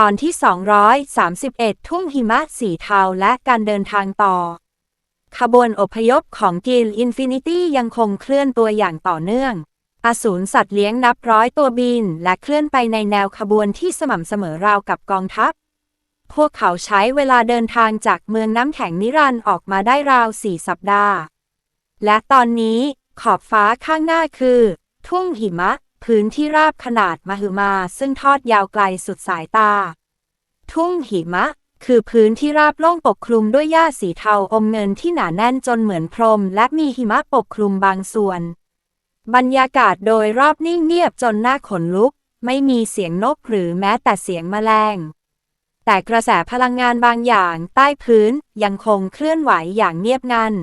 ตอนที่ 231 ทุ่งหิมะสีเทาและการเดินทางต่อ ขบวนอพยพของกิลอินฟินิตี้ยังคงเคลื่อนตัวอย่างต่อเนื่อง อสูรสัตว์เลี้ยงนับร้อยตัวบิน และเคลื่อนไปในแนวขบวนที่สม่ำเสมอราวกับกองทัพ พวกเขาใช้เวลาเดินทางจากเมืองน้ำแข็งนิรันดร์ออกมาได้ราวสี่สัปดาห์ และตอนนี้ขอบฟ้าข้างหน้าคือ ทุ่งหิมะ พื้นที่ราบขนาดมหึมาซึ่งทอดยาวไกลสุดสายตา ทุ่งหิมะ คือพื้นที่ราบโล่งปกคลุมด้วยหญ้าสีเทาอมเงินที่หนาแน่นจนเหมือนพรม และมีหิมะปกคลุมบางส่วน บรรยากาศโดยรอบนิ่งเงียบจนน่าขนลุก ไม่มีเสียงนกหรือแม้แต่เสียงแมลง แต่กระแสพลังงานบางอย่างใต้พื้นยังคงเคลื่อนไหวอย่างเงียบงัน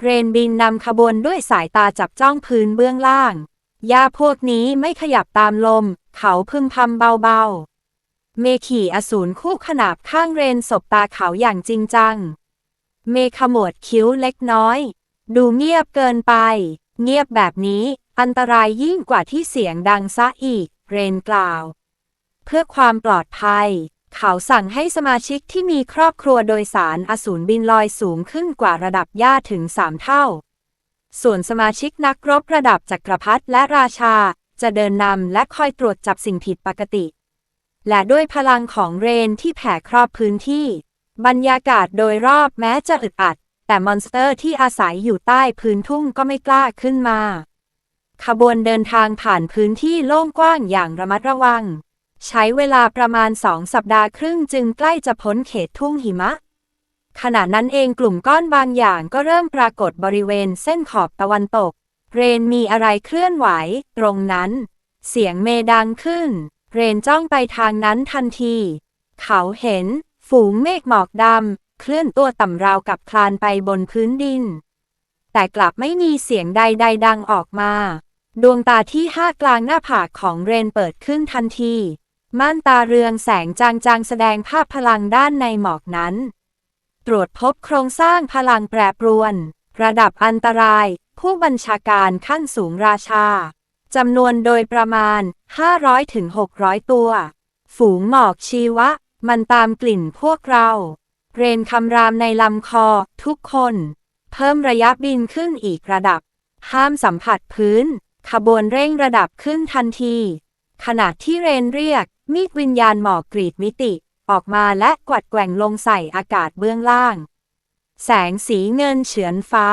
เรนบินนำขบวนด้วยสายตาจับจ้องพื้นเบื้องล่าง หญ้าพวกนี้ไม่ขยับตามลม เขาพึมพำเบาๆ เมขี่อสูรคู่ขนาบข้างเรนสบตาเขาอย่างจริงจัง เมขมวดคิ้วเล็กน้อย ดูเงียบเกินไป เงียบแบบนี้อันตรายยิ่งกว่าที่เสียงดังซะอีก เรนกล่าว เพื่อความปลอดภัย เขาสั่งให้สมาชิกที่มีครอบครัวโดยสารอสูรบินลอยสูงขึ้นกว่าระดับหญ้าถึงสามเท่า ส่วนสมาชิกนักรบระดับจักรพรรดิและราชา จะเดินนำและคอยตรวจจับสิ่งผิดปกติ และด้วยพลังของเรนที่แผ่ครอบพื้นที่ บรรยากาศโดยรอบแม้จะอึดอัด แต่มอนสเตอร์ที่อาศัยอยู่ใต้พื้นทุ่งก็ไม่กล้าขึ้นมา ขบวนเดินทางผ่านพื้นที่โล่งกว้างอย่างระมัดระวัง ใช้เวลาประมาณสองสัปดาห์ครึ่งจึงใกล้จะพ้นเขตทุ่งหิมะ ขณะนั้นเองกลุ่มก้อนบางอย่างก็เริ่มปรากฏบริเวณเส้นขอบตะวันตก เรนมีอะไรเคลื่อนไหว ตรงนั้น เสียงเมดังขึ้น เรนจ้องไปทางนั้นทันที เขาเห็น ฝูงเมฆหมอกดำเคลื่อนตัวต่ำราวกับคลานไปบนพื้นดิน แต่กลับไม่มีเสียงใดๆดังออกมา ดวงตาที่ห้ากลางหน้าผากของเรนเปิดขึ้นทันที ม่านตาเรืองแสงจางๆแสดงภาพพลังด้านในหมอกนั้น ตรวจพบโครงสร้างพลังแปรปรวน ระดับอันตราย ผู้บัญชาการขั้นสูงราชาจำนวนโดยประมาณ 500-600 ตัว ฝูงหมอกชีวะ มันตามกลิ่นพวกเรา เรนคำรามในลำคอทุกคน เพิ่มระยะบินขึ้นอีกระดับ ห้ามสัมผัสพื้น ขบวนเร่งระดับขึ้นทันที ขณะที่เรนเรียกมีดวิญญาณหมอกกรีดมิติ ออกมาและกวัดแกว่งลงใส่อากาศเบื้องล่าง แสงสีเงินเฉือนฟ้า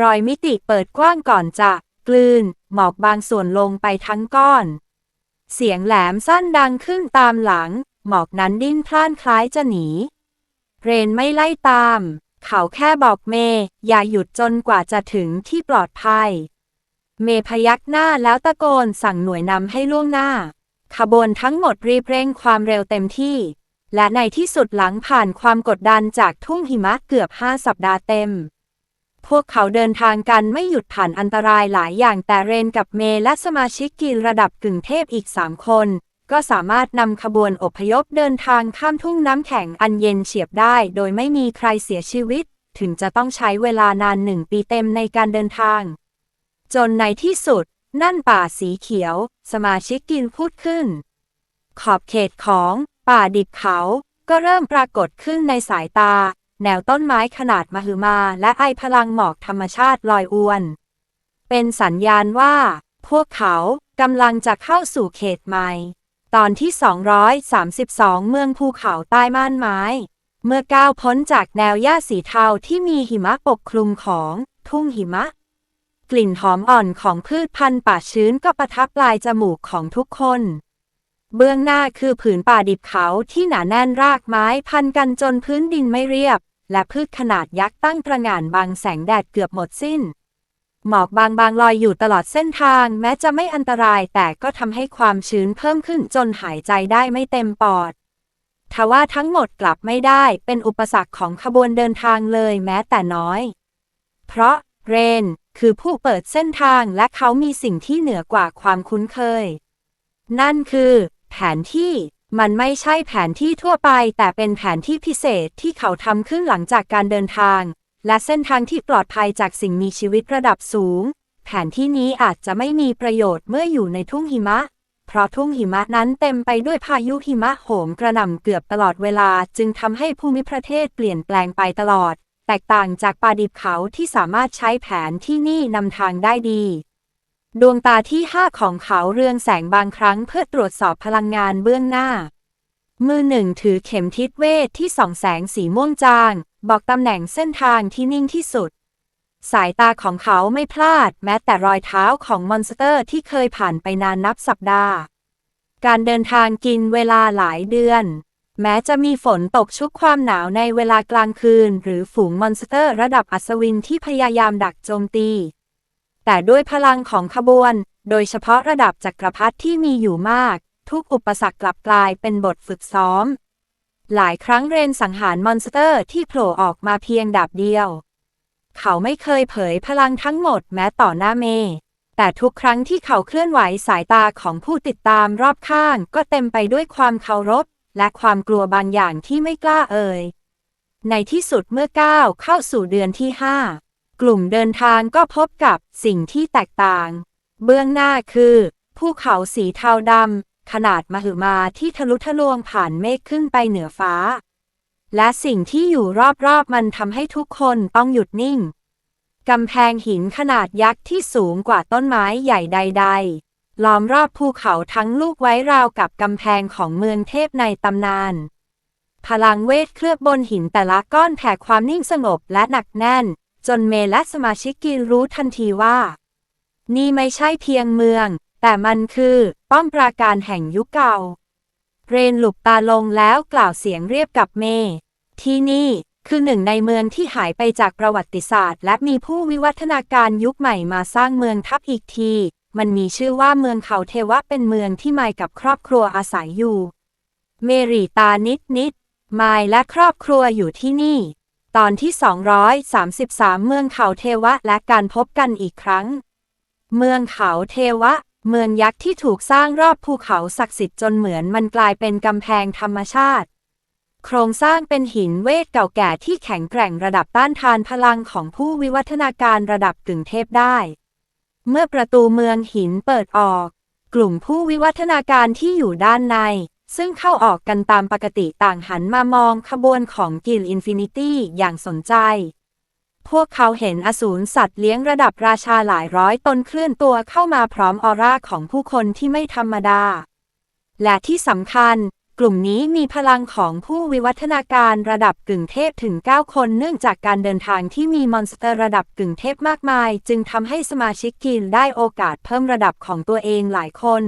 รอยมิติเปิดกว้างก่อนจะกลืน หมอกบางส่วนลงไปทั้งก้อน เสียงแหลมสั้นดังขึ้นตามหลัง หมอกนั้นดิ้นพล่านคล้ายจะหนี เรนไม่ไล่ตาม เขาแค่บอกเมย์อย่าหยุดจนกว่าจะถึงที่ปลอดภัย เมย์พยักหน้าแล้วตะโกนสั่งหน่วยนำให้ล่วงหน้า ขบวนทั้งหมดรีบเร่งความเร็วเต็มที่ และในที่สุดหลังผ่านความกดดันจากทุ่งหิมะเกือบห้าสัปดาห์เต็ม พวกเขาเดินทางกันไม่หยุดผ่านอันตรายหลายอย่างแต่เรนกับเมย์และสมาชิกกิลระดับกึ่งเทพอีกสามคน ก็สามารถนำขบวนอพยพเดินทางข้ามทุ่งน้ำแข็งอันเย็นเฉียบได้ โดยไม่มีใครเสียชีวิต ถึงจะต้องใช้เวลานานหนึ่งปีเต็มในการเดินทาง จนในที่สุด นั่นป่าสีเขียว สมาชิกกินพูดขึ้น ขอบเขตของ ป่าดิบเขา ก็เริ่มปรากฏขึ้นในสายตา แนวต้นไม้ขนาดมหึมา และไอพลังหมอกธรรมชาติลอยอวน เป็นสัญญาณว่า พวกเขากำลังจะเข้าสู่เขตใหม่ ตอนที่ 232 เมืองภูเขาใต้ม่านไม้ เมื่อก้าวพ้นจากแนวหญ้าสีเทาที่มีหิมะปกคลุมของทุ่งหิมะ กลิ่นหอมอ่อนของพืชพันธุ์ป่าชื้นก็ประทับปลายจมูกของทุกคน เบื้องหน้าคือผืนป่าดิบเขาที่หนาแน่นรากไม้พันกันจนพื้นดินไม่เรียบ และพืชขนาดยักษ์ตั้งตระหง่านบังแสงแดดเกือบหมดสิ้น หมอกบางๆลอยอยู่ตลอดเส้นทาง แม้จะไม่อันตรายแต่ก็ทำให้ความชื้นเพิ่มขึ้นจนหายใจได้ไม่เต็มปอดทว่าทั้งหมดกลับไม่ได้เป็นอุปสรรคของขบวนเดินทางเลยแม้แต่น้อย เพราะเรนคือผู้เปิดเส้นทางและเขามีสิ่งที่เหนือกว่าความคุ้นเคย นั่นคือแผนที่มันไม่ใช่แผนที่ทั่วไป แต่เป็นแผนที่พิเศษที่เขาทำขึ้นหลังจากการเดินทาง และเส้นทางที่ปลอดภัยจากสิ่งมีชีวิตระดับสูง แผนที่นี้อาจจะไม่มีประโยชน์เมื่ออยู่ในทุ่งหิมะ เพราะทุ่งหิมะนั้นเต็มไปด้วยพายุหิมะโหมกระหน่ำเกือบตลอดเวลา จึงทำให้ภูมิประเทศเปลี่ยนแปลงไปตลอด แตกต่างจากป่าดิบเขาที่สามารถใช้แผนที่นี่นำทางได้ดี ดวงตาที่ห้าของเขาเรืองแสงบางครั้งเพื่อตรวจสอบพลังงานเบื้องหน้า มือหนึ่งถือเข็มทิศเวทที่ส่องแสงสีม่วงจาง บอกตำแหน่งเส้นทางที่นิ่งที่สุด สายตาของเขาไม่พลาดแม้แต่รอยเท้าของมอนสเตอร์ที่เคยผ่านไปนานนับสัปดาห์ การเดินทางกินเวลาหลายเดือน แม้จะมีฝนตกชุกความหนาวในเวลากลางคืน หรือฝูงมอนสเตอร์ระดับอัศวินที่พยายามดักโจมตี แต่ด้วยพลังของขบวน โดยเฉพาะระดับจักรพรรดิที่มีอยู่มาก ทุกอุปสรรคกลับกลายเป็นบทฝึกซ้อม หลายครั้งเรนสังหารมอนสเตอร์ที่โผล่ออกมาเพียงดาบเดียว เขาไม่เคยเผยพลังทั้งหมดแม้ต่อหน้าเม แต่ทุกครั้งที่เขาเคลื่อนไหวสายตาของผู้ติดตามรอบข้าง ก็เต็มไปด้วยความเคารพ และความกลัวบางอย่างที่ไม่กล้าเอ่ยในที่สุดเมื่อก้าวเข้าสู่เดือนที่5 กลุ่มเดินทางก็พบกับสิ่งที่แตกต่าง เบื้องหน้าคือภูเขาสีเทาดำขนาดมหึมาที่ทะลุทะลวงผ่านเมฆขึ้นไปเหนือฟ้า และสิ่งที่อยู่รอบๆมันทำให้ทุกคนต้องหยุดนิ่งกำแพงหินขนาดยักษ์ที่สูงกว่าต้นไม้ใหญ่ใด ๆ ล้อมรอบภูเขาทั้งลูกไว้ราวกับกำแพงของเมืองเทพในตำนาน พลังเวทเคลือบบนหินแต่ละก้อนแผ่ความนิ่งสงบและหนักแน่น จนเมและสมาชิกกิลรู้ทันทีว่า นี่ไม่ใช่เพียงเมือง แต่มันคือ ป้อมปราการแห่งยุคเก่า เรนหลุบตาลงแล้วกล่าวเสียงเรียบกับเม ที่นี่คือหนึ่งในเมืองที่หายไปจากประวัติศาสตร์ และมีผู้วิวัฒนาการยุคใหม่มาสร้างเมืองทับอีกที มันมีชื่อว่าเมืองเขาเทวะเป็นเมืองที่ไมกับครอบครัวอาศัยอยู่ เมรีตานิดนิดไมและครอบครัวอยู่ที่นี่ ตอนที่ 233 เมืองเขาเทวะและการพบกันอีกครั้ง เมืองเขาเทวะ เมืองยักษ์ที่ถูกสร้างรอบภูเขาศักดิ์สิทธิ์จนเหมือนมันกลายเป็นกำแพงธรรมชาติ โครงสร้างเป็นหินเวทเก่าแก่ที่แข็งแกร่งระดับต้านทานพลังของผู้วิวัฒนาการระดับกึ่งเทพได้ เมื่อประตูเมืองหินเปิดออก กลุ่มผู้วิวัฒนาการที่อยู่ด้านใน ซึ่งเข้าออกกันตามปกติต่างหันมามองขบวนของกิลอินฟินิตี้อย่างสนใจ พวกเขาเห็นอสูรสัตว์เลี้ยงระดับราชาหลายร้อยตนเคลื่อนตัวเข้ามาพร้อมออร่าของผู้คนที่ไม่ธรรมดา และที่สำคัญ กลุ่มนี้มีพลังของผู้วิวัฒนาการระดับกึ่งเทพถึง 9 คนเนื่องจากการเดินทางที่มีมอนสเตอร์ระดับกึ่งเทพมากมาย จึงทำให้สมาชิกกิลได้โอกาสเพิ่มระดับของตัวเองหลายคน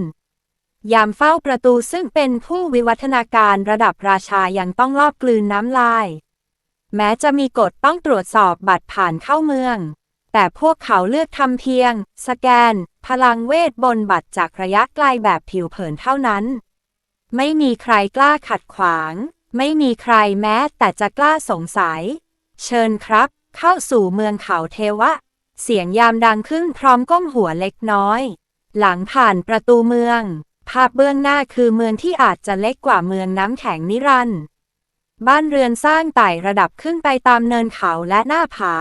ยามเฝ้าประตูซึ่งเป็นผู้วิวัฒนาการระดับราชายังต้องลอบกลืนน้ำลาย แม้จะมีกฎต้องตรวจสอบบัตรผ่านเข้าเมือง แต่พวกเขาเลือกทำเพียง สแกน พลังเวทบนบัตรจากระยะไกลแบบผิวเผินเท่านั้น ไม่มีใครกล้าขัดขวาง ไม่มีใครแม้แต่จะกล้าสงสัย เชิญครับ เข้าสู่เมืองเขาเทวะ เสียงยามดังขึ้นพร้อมก้มหัวเล็กน้อย หลังผ่านประตูเมือง ภาพเบื้องหน้าคือเมืองที่อาจจะเล็กกว่าเมืองน้ำแข็งนิรันดร์บ้านเรือนสร้างไต่ระดับขึ้นไปตามเนินเขาและหน้าผา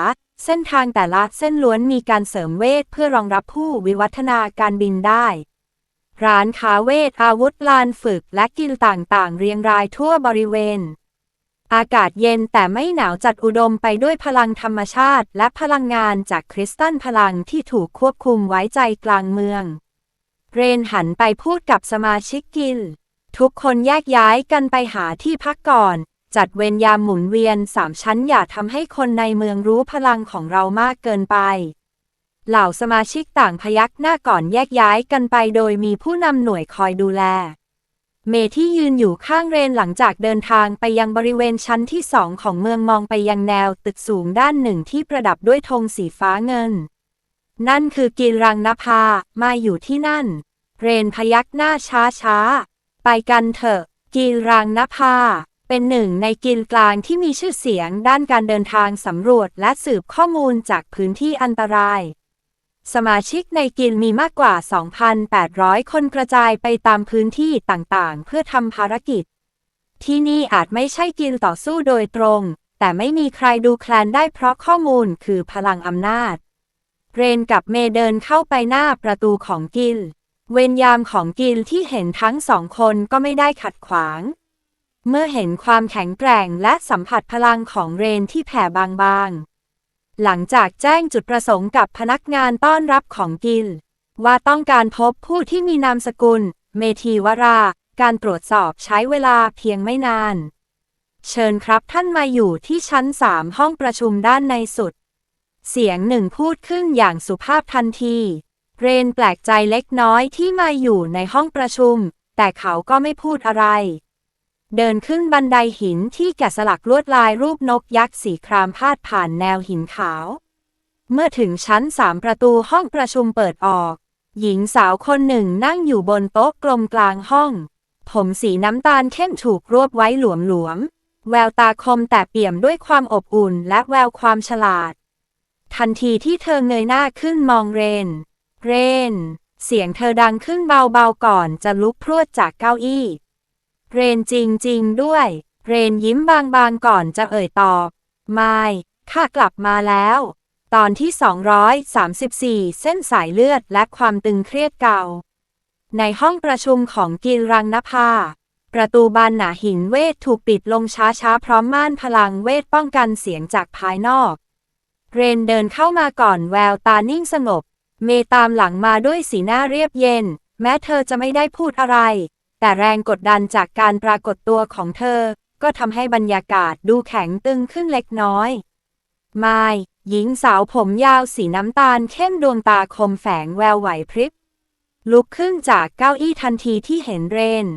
เส้นทางแต่ละเส้นล้วนมีการเสริมเวทเพื่อรองรับผู้วิวัฒนาการบินได้ ร้านค้าเวทอาวุธลานฝึกและกิลต่างๆ เรียงรายทั่วบริเวณ อากาศเย็นแต่ไม่หนาวจัดอุดมไปด้วยพลังธรรมชาติ และพลังงานจากคริสตัลพลังที่ถูกควบคุมไว้ใจกลางเมือง เรนหันไปพูดกับสมาชิกกิล ทุกคนแยกย้ายกันไปหาที่พักก่อน จัดเวรยามหมุนเวียนสามชั้นอย่าทำให้คนในเมืองรู้พลังของเรามากเกินไป เหล่าสมาชิกต่างพยักหน้าก่อนแยกย้ายกันไปโดยมีผู้นำหน่วยคอยดูแล เมที่ยืนอยู่ข้างเรนหลังจากเดินทางไปยังบริเวณชั้นที่สองของเมืองมองไปยังแนวตึกสูงด้านหนึ่งที่ประดับด้วยธงสีฟ้าเงิน นั่นคือกิรังนภา มาอยู่ที่นั่น เรนพยักหน้าช้าช้าๆไปกันเถอะ กิรังนภา เป็นหนึ่งในกิลกลางที่มีชื่อเสียงด้านการเดินทางสำรวจและสืบข้อมูลจากพื้นที่อันตราย สมาชิกในกิลมีมากกว่า 2,800 คนกระจายไปตามพื้นที่ต่างๆ เพื่อทำภารกิจ ที่นี่อาจไม่ใช่กิลต่อสู้โดยตรง แต่ไม่มีใครดูแคลนได้เพราะข้อมูลคือพลังอำนาจ เรนกับเมเดินเข้าไปหน้าประตูของกิล เวรยามของกิลที่เห็นทั้งสองคนก็ไม่ได้ขัดขวาง เมื่อเห็นความแข็งแกร่งและสัมผัสพลังของเรนที่แผ่บางๆ หลังจากแจ้งจุดประสงค์กับพนักงานต้อนรับของกิล ว่าต้องการพบผู้ที่มีนามสกุล เมธีวรา การตรวจสอบใช้เวลาเพียงไม่นาน เชิญครับท่านมาอยู่ที่ชั้นสามห้องประชุมด้านในสุด เสียงหนึ่งพูดขึ้นอย่างสุภาพทันที เรนแปลกใจเล็กน้อยที่มาอยู่ในห้องประชุม แต่เขาก็ไม่พูดอะไร เดินขึ้นบันไดหินที่แกะสลักลวดลายรูปนกยักษ์สีครามพาดผ่านแนวหินขาว เมื่อถึงชั้นสามประตูห้องประชุมเปิดออก หญิงสาวคนหนึ่งนั่งอยู่บนโต๊ะกลมกลางห้อง ผมสีน้ำตาลเข้มถูกรวบไว้หลวมๆแววตาคมแต่เปี่ยมด้วยความอบอุ่นและแววความฉลาด ทันทีที่เธอเงยหน้าขึ้นมองเรน เรน เสียงเธอดังขึ้นเบาๆก่อนจะลุกพรวดจากเก้าอี้ เรนจริงๆด้วย เรนยิ้มบางๆก่อนจะเอ่ยตอบไม่ข้ากลับมาแล้ว ตอนที่ 234 เส้นสายเลือดและความตึงเครียดเก่า ในห้องประชุมของกิลรังนภา ประตูบานหนาหินเวทถูกปิดลงช้าๆ พร้อมม่านพลังเวทป้องกันเสียงจากภายนอก เรนเดินเข้ามาก่อนแววตานิ่งสงบ เมตามหลังมาด้วยสีหน้าเรียบเย็น แม้เธอจะไม่ได้พูดอะไร แต่แรงกดดันจากการปรากฏตัวของเธอ ก็ทำให้บรรยากาศดูแข็งตึงขึ้นเล็กน้อยมายหญิงสาวผมยาวสีน้ำตาลเข้มดวงตาคมแฝงแววไหวพริบ ลุกขึ้นจากเก้าอี้ทันทีที่เห็นเรน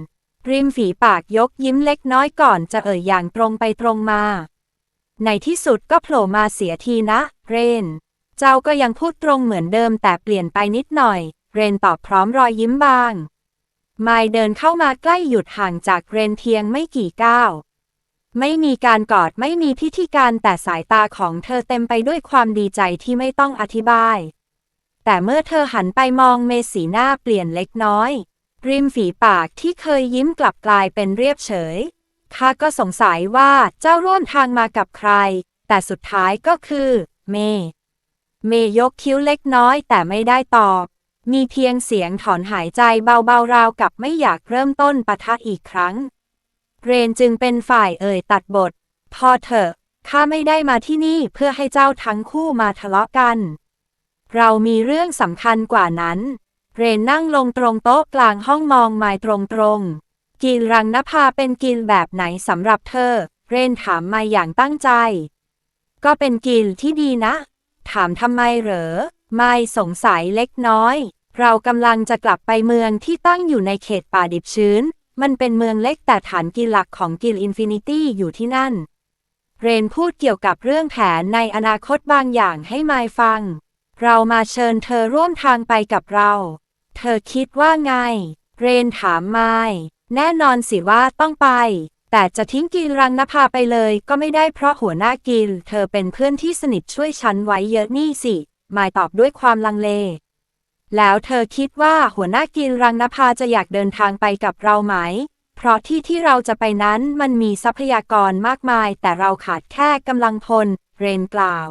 ริมฝีปากยกยิ้มเล็กน้อยก่อนจะเอ่ยอย่างตรงไปตรงมา ในที่สุดก็โผล่มาเสียทีนะ เรน เจ้าก็ยังพูดตรงเหมือนเดิมแต่เปลี่ยนไปนิดหน่อย เรนตอบพร้อมรอยยิ้มบาง มายเดินเข้ามาใกล้หยุดห่างจากเรนเพียงไม่กี่ก้าว ไม่มีการกอดไม่มีพิธีการแต่สายตาของเธอเต็มไปด้วยความดีใจที่ไม่ต้องอธิบาย แต่เมื่อเธอหันไปมองเมสีหน้าเปลี่ยนเล็กน้อย ริมฝีปากที่เคยยิ้มกลับกลายเป็นเรียบเฉย ข้าก็สงสัยว่าเจ้าร่วมทางมากับใคร แต่สุดท้ายก็คือ เม เมยกคิ้วเล็กน้อยแต่ไม่ได้ตอบ มีเพียงเสียงถอนหายใจเบาๆราวกับไม่อยากเริ่มต้นปะทะอีกครั้ง เรนจึงเป็นฝ่ายเอ่ยตัดบท พอเถอะข้าไม่ได้มาที่นี่เพื่อให้เจ้าทั้งคู่มาทะเลาะกัน เรามีเรื่องสำคัญกว่านั้น เรนนั่งลงตรงโต๊ะกลางห้องมองมายตรงๆ กินรังนภาเป็นกินแบบไหนสำหรับเธอ เรนถามมาอย่างตั้งใจ ก็เป็นกินที่ดีนะ ถามทำไมเหรอ ไม่สงสัยเล็กน้อย เรากำลังจะกลับไปเมืองที่ตั้งอยู่ในเขตป่าดิบชื้น มันเป็นเมืองเล็กแต่ฐานกินหลักของกิลอินฟินิตี้อยู่ที่นั่น เรนพูดเกี่ยวกับเรื่องแผนในอนาคตบางอย่างให้ไมายฟัง เรามาเชิญเธอร่วมทางไปกับเรา เธอคิดว่าไง เรนถามไมาย แน่นอนสิว่าต้องไป แต่จะทิ้งกิลรังนภาไปเลยก็ไม่ได้เพราะหัวหน้ากิลเธอเป็นเพื่อนที่สนิทช่วยฉันไว้เยอะนี่สิมายตอบด้วยความลังเล แล้วเธอคิดว่าหัวหน้ากิลรังนภาจะอยากเดินทางไปกับเราไหม เพราะที่ที่เราจะไปนั้นมันมีทรัพยากรมากมาย แต่เราขาดแค่กำลังพล เรนกล่าว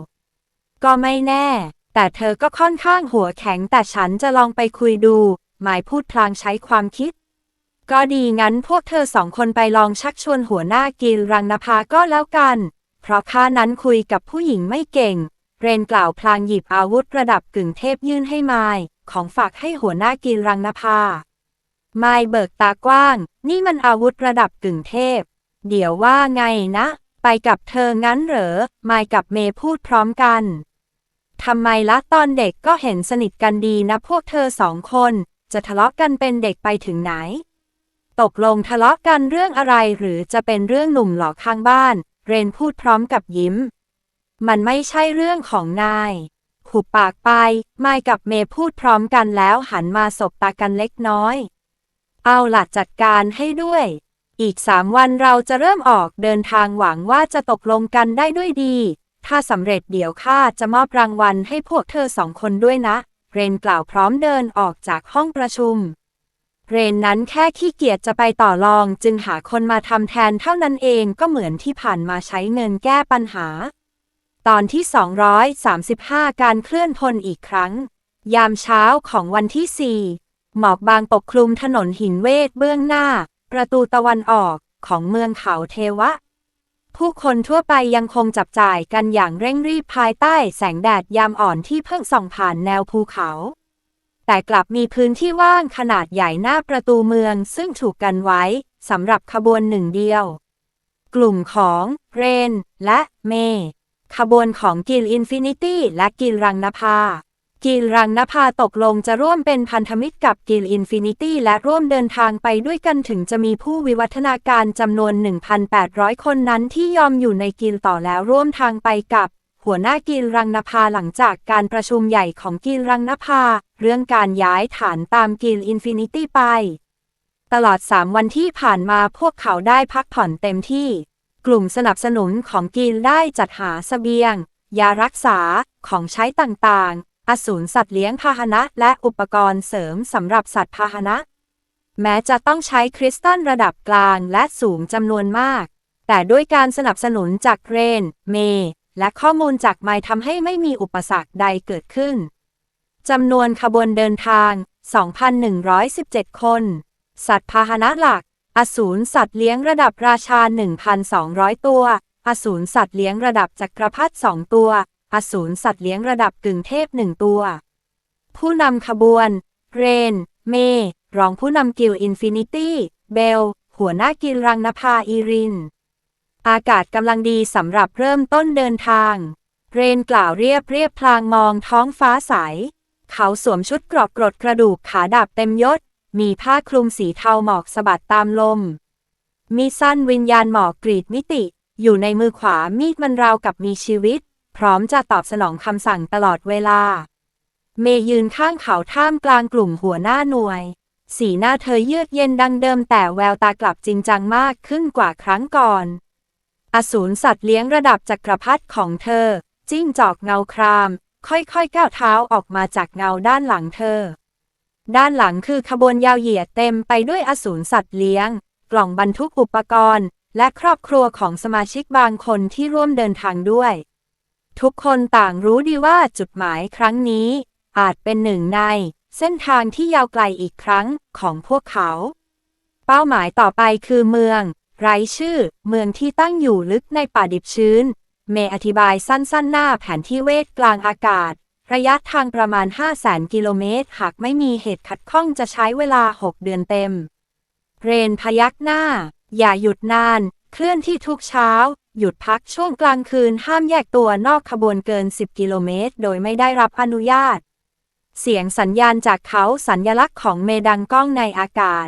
ก็ไม่แน่ แต่เธอก็ค่อนข้างหัวแข็งแต่ฉันจะลองไปคุยดู หมายพูดพลางใช้ความคิด ก็ดีงั้นพวกเธอสองคนไปลองชักชวนหัวหน้ากิลรังนภาก็แล้วกัน เพราะข้านั้นคุยกับผู้หญิงไม่เก่ง เรนกล่าวพลางหยิบอาวุธระดับกึ่งเทพยื่นให้ไมายของฝากให้หัวหน้ากิลรังนภาไมายเบิกตากว้าง นี่มันอาวุธระดับกึ่งเทพ เดี๋ยวว่าไงนะ ไปกับเธองั้นเหรอไมายกับเมพูดพร้อมกันทำไมละตอนเด็กก็เห็นสนิทกันดีนะพวกเธอสองคน จะทะเลาะกันเป็นเด็กไปถึงไหน ตกลงทะเลาะกันเรื่องอะไรหรือจะเป็นเรื่องหนุ่มหลอกข้างบ้าน เรนพูดพร้อมกับยิ้ม มันไม่ใช่เรื่องของนายหุบปากไป ไมายกับเมย์พูดพร้อมกันแล้วหันมาสบตากันเล็กน้อย เอาหล่ะจัดการให้ด้วย อีกสามวันเราจะเริ่มออกเดินทางหวังว่าจะตกลงกันได้ด้วยดี ถ้าสำเร็จเดี๋ยวข้าจะมอบรางวัลให้พวกเธอสองคนด้วยนะ เรนกล่าวพร้อมเดินออกจากห้องประชุม เรนนั้นแค่ขี้เกียจจะไปต่อรองจึงหาคนมาทำแทนเท่านั้นเองก็เหมือนที่ผ่านมาใช้เงินแก้ปัญหา ตอนที่ 235 การเคลื่อนพลอีกครั้ง ยามเช้าของวันที่ 4 หมอกบางปกคลุมถนนหินเวทเบื้องหน้า ประตูตะวันออกของเมืองเขาเทวะ ผู้คนทั่วไปยังคงจับจ่ายกันอย่างเร่งรีบภายใต้แสงแดดยามอ่อนที่เพิ่งส่องผ่านแนวภูเขา แต่กลับมีพื้นที่ว่างขนาดใหญ่หน้าประตูเมืองซึ่งถูกกันไว้สำหรับขบวนหนึ่งเดียว กลุ่มของเรนและเม ขบวนของกิลอินฟินิตี้และกิลรังนภา กิลรังนภาตกลงจะร่วมเป็นพันธมิตรกับกิลอินฟินิตี้และร่วมเดินทางไปด้วยกันถึงจะมีผู้วิวัฒนาการจำนวน 1,800 คนนั้นที่ยอมอยู่ในกิลต่อแล้วร่วมทางไปกับ หัวหน้ากิลรังนภาหลังจากการประชุมใหญ่ของกิลรังนภา เรื่องการย้ายฐานตามกิลอินฟินิตี้ไป ตลอด 3 วันที่ผ่านมาพวกเขาได้พักผ่อนเต็มที่ กลุ่มสนับสนุนของกิลได้จัดหาเสบียง ยารักษาของใช้ต่างๆ อสูรสัตว์เลี้ยงพาหนะ และอุปกรณ์เสริมสำหรับสัตว์พาหนะ แม้จะต้องใช้คริสตัลระดับกลางและสูงจำนวนมากแต่ด้วยการสนับสนุนจากเรน เม และข้อมูลจากไมทำให้ไม่มีอุปสรรคใดเกิดขึ้น จำนวนขบวนเดินทาง 2,117 คน สัตว์พาหนะหลัก อสูรสัตว์เลี้ยงระดับราชา 1,200 ตัว อสูรสัตว์เลี้ยงระดับจักรพรรดิ2ตัว อสูรสัตว์เลี้ยงระดับกึ่งเทพ 1 ตัว ผู้นำขบวน เรน เม รองผู้นำกิลอินฟินิตี้ เบล หัวหน้ากิลรังนภาอีริน อากาศกำลังดีสำหรับเริ่มต้นเดินทาง เรนกล่าวเรียบเรียบพลางมองท้องฟ้าใส เขาสวมชุดกรอบกรดกระดูกขาดาบเต็มยศ มีผ้าคลุมสีเทาหมอกสะบัดตามลม มีสั้นวิญญาณหมอกกรีดมิติ อยู่ในมือขวามีดมันราวกับมีชีวิต พร้อมจะตอบสนองคำสั่งตลอดเวลา เมย์ยืนข้างเขาท่ามกลางกลุ่มหัวหน้าหน่วย สีหน้าเธอเยือกเย็นดังเดิมแต่แววตากลับจริงจังมากขึ้นกว่าครั้งก่อน อสูรสัตว์เลี้ยงระดับจักรพรรดิของเธอ จิ้งจอกเงาคราม ค่อยๆก้าวเท้าออกมาจากเงาด้านหลังเธอ ด้านหลังคือขบวนยาวเหยียดเต็มไปด้วยอสูรสัตว์เลี้ยง กล่องบรรทุกอุปกรณ์ และครอบครัวของสมาชิกบางคนที่ร่วมเดินทางด้วย ทุกคนต่างรู้ดีว่าจุดหมายครั้งนี้ อาจเป็นหนึ่งใน เส้นทางที่ยาวไกลอีกครั้งของพวกเขา เป้าหมายต่อไปคือเมือง ไร้ชื่อ เมืองที่ตั้งอยู่ลึกในป่าดิบชื้น เมย์อธิบายสั้นๆ หน้าแผนที่เวทกลางอากาศ ระยะทางประมาณ 5 0 0 0 0 0กิโลเมตร หากไม่มีเหตุขัดข้องจะใช้เวลา 6 เดือนเต็ม เรนพยักหน้า อย่าหยุดนาน เคลื่อนที่ทุกเช้า หยุดพักช่วงกลางคืนห้ามแยกตัวนอกขบวนเกิน 10 กิโลเมตร โดยไม่ได้รับอนุญาต เสียงสัญญาณจากเขาสัญญลักษณ์ของเมดังก้องในอากาศ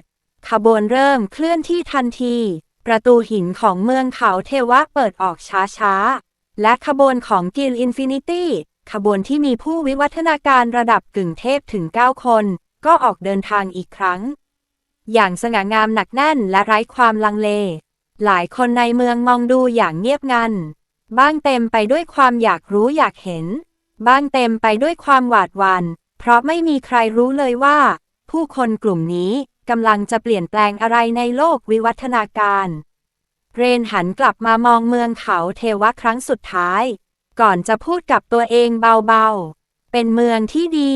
ขบวนเริ่มเคลื่อนที่ทันที ประตูหินของเมืองเขาเทวะเปิดออกช้าๆ และขบวนของกิลอินฟินิตี้ขบวนที่มีผู้วิวัฒนาการระดับกึ่งเทพถึง 9 คน ก็ออกเดินทางอีกครั้ง อย่างสง่างามหนักแน่นและไร้ความลังเล หลายคนในเมืองมองดูอย่างเงียบงัน บ้างเต็มไปด้วยความอยากรู้อยากเห็น บ้างเต็มไปด้วยความหวาดหวัน่นเพราะไม่มีใครรู้เลยว่า ผู้คนกลุ่มนี้กำลังจะเปลี่ยนแปลงอะไรในโลกวิวัฒนาการ เรนหันกลับมามองเมืองเขาเทวะครั้งสุดท้าย ก่อนจะพูดกับตัวเองเบาๆ เป็นเมืองที่ดี